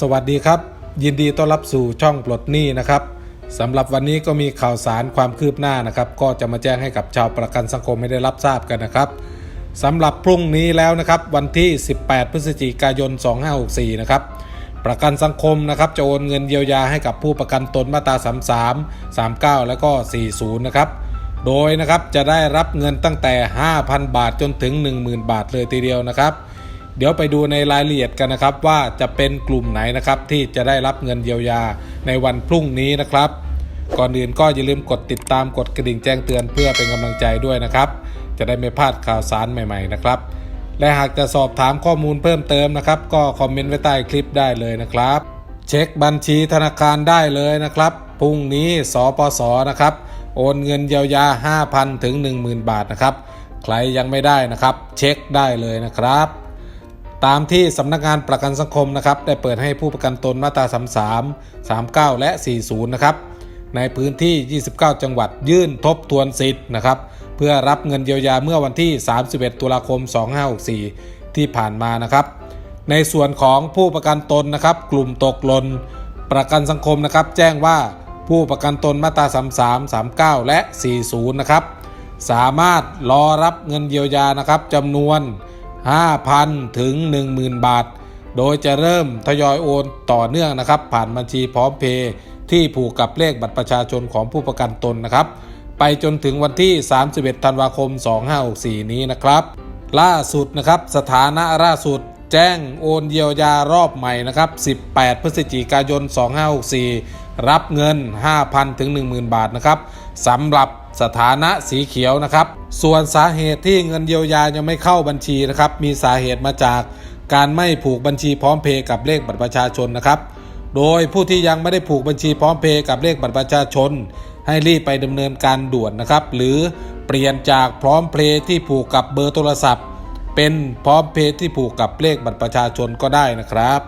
สวัสดีครับ ยินดีต้อนรับสู่ช่องปลดหนี้นะครับสำหรับวันนี้ก็มีข่าวสารความคืบหน้านะครับ ก็จะมาแจ้งให้กับชาวประกันสังคมให้ได้รับทราบกันนะครับสำหรับพรุ่งนี้แล้วนะครับ วันที่ 18 พฤศจิกายน 2564 นะครับประกันสังคมนะครับจะโอนเงินเยียวยาให้กับผู้ประกันตนมาตรา33 39 แล้วก็ 40 นะครับ โดยนะครับจะได้รับเงินตั้งแต่ 5,000 บาทจนถึง 10,000 บาทเลยทีเดียวนะครับ เดี๋ยวไปดูในรายละเอียดกันนะครับ ว่าจะเป็นกลุ่มไหนนะครับ ที่จะได้รับเงินเยียวยาในวันพรุ่งนี้นะครับ ก่อนอื่นก็อย่าลืมกดติดตามกดกระดิ่งแจ้งเตือนเพื่อเป็นกำลังใจด้วยนะครับ จะได้ไม่พลาดข่าวสารใหม่ ๆ นะครับ และหากจะสอบถามข้อมูลเพิ่มเติมนะครับ ก็คอมเมนต์ไว้ใต้คลิปได้เลยนะครับ เช็คบัญชีธนาคารได้เลยนะครับพรุ่งนี้สปสนะครับโอนเงินเยียวยา 5,000 ถึง 10,000 บาทนะครับ ใครยังไม่ได้นะครับ เช็คได้เลยนะครับ ตามที่สำนักงานประกันสังคมนะครับได้เปิดให้ผู้ประกันตนมาตรา33 39 และ 40 นะครับในพื้นที่ 29 จังหวัดยื่นทบทวนสิทธิ์นะครับเพื่อรับเงินเยียวยาเมื่อวันที่ 31 ตุลาคม 2564 ที่ผ่านมานะครับในส่วนของผู้ประกันตนนะครับกลุ่มตกหล่นประกันสังคมนะครับแจ้งว่าผู้ประกันตนมาตรา33 39 และ 40 นะครับสามารถรอรับเงินเยียวยานะครับจำนวน 5,000 ถึง 10,000 บาท โดยจะเริ่มทยอยโอนต่อเนื่องนะครับ ผ่านบัญชีพร้อมเพย์ที่ผูกกับเลขบัตรประชาชนของผู้ประกันตนนะครับ ไปจนถึงวันที่ 31 ธันวาคม 2564 นี้นะครับ ล่าสุดนะครับ สถานะล่าสุดแจ้งโอนเยียวยารอบใหม่นะครับ 18 พฤศจิกายน 2564 รับเงิน 5,000 ถึง 10,000 บาทนะครับสำหรับ สถานะสีเขียวนะครับ ส่วนสาเหตุที่เงินเยียวยายังไม่เข้าบัญชีนะครับ มีสาเหตุมาจากการไม่ผูกบัญชีพร้อมเพย์กับเลขบัตรประชาชนนะครับ โดยผู้ที่ยังไม่ได้ผูกบัญชีพร้อมเพย์กับเลขบัตรประชาชน ให้รีบไปดำเนินการด่วนนะครับ หรือเปลี่ยนจากพร้อมเพย์ที่ผูกกับเบอร์โทรศัพท์ เป็นพร้อมเพย์ที่ผูกกับเลขบัตรประชาชนก็ได้นะครับ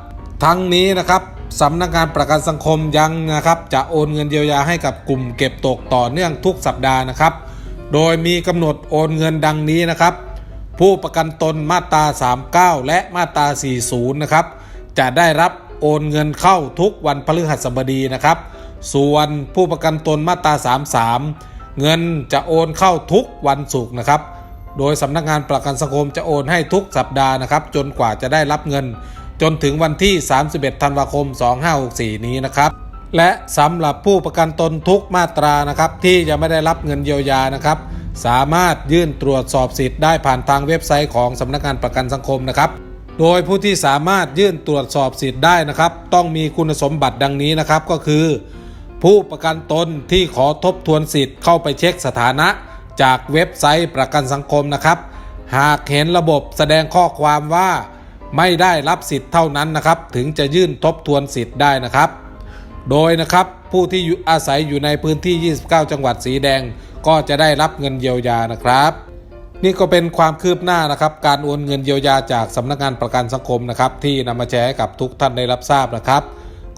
ทั้งนี้นะครับ สำนักงานประกันสังคมยังนะครับจะโอนเงินเยียวยาให้กับกลุ่มเก็บตกต่อเนื่องทุกสัปดาห์นะครับ โดยมีกำหนดโอนเงินดังนี้นะครับ ผู้ประกันตนมาตรา 39 และมาตรา 40 นะครับ จะได้รับโอนเงินเข้าทุกวันพฤหัสบดีนะครับ ส่วนผู้ประกันตนมาตรา 33 เงินจะโอนเข้าทุกวันศุกร์นะครับ โดยสำนักงานประกันสังคมจะโอนให้ทุกสัปดาห์นะครับ จนกว่าจะได้รับเงิน จนถึงวันที่ 31 ธันวาคม 2564 นี้นะครับ และสำหรับผู้ประกันตนทุกมาตรานะครับ ที่ยังไม่ได้รับเงินเยียวยานะครับ สามารถยื่นตรวจสอบสิทธิ์ได้ผ่านทางเว็บไซต์ของสำนักงานประกันสังคมนะครับ โดยผู้ที่สามารถยื่นตรวจสอบสิทธิ์ได้นะครับ ต้องมีคุณสมบัติดังนี้นะครับก็คือ ผู้ประกันตนที่ขอทบทวนสิทธิ์เข้าไปเช็คสถานะจากเว็บไซต์ประกันสังคมนะครับ หากเห็นระบบแสดงข้อความว่า ไม่ได้รับสิทธิ์เท่านั้นนะครับถึงจะยื่นทบทวนสิทธิ์ได้นะครับ โดยนะครับผู้ที่อาศัยอยู่ในพื้นที่ 29 จังหวัดสีแดง ก็จะได้รับเงินเยียวยานะครับ นี่ก็เป็นความคืบหน้านะครับ การโอนเงินเยียวยาจากสำนักงานประกันสังคมนะครับ ที่นำมาแชร์ให้กับทุกท่านได้รับทราบนะครับ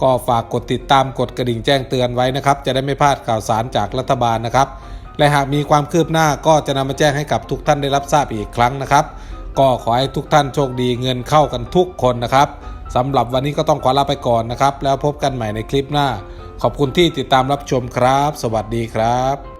ก็ฝากกดติดตามกดกระดิ่งแจ้งเตือนไว้นะครับ จะได้ไม่พลาดข่าวสารจากรัฐบาลนะครับ และหากมีความคืบหน้าก็จะนำมาแจ้งให้กับทุกท่านได้รับทราบอีกครั้งนะครับ ก็ขอให้ทุกท่านโชคดีเงินเข้ากันทุกคนนะครับสำหรับวันนี้ก็ต้องขอลาไปก่อนนะครับ แล้วพบกันใหม่ในคลิปหน้า ขอบคุณที่ติดตามรับชมครับ สวัสดีครับ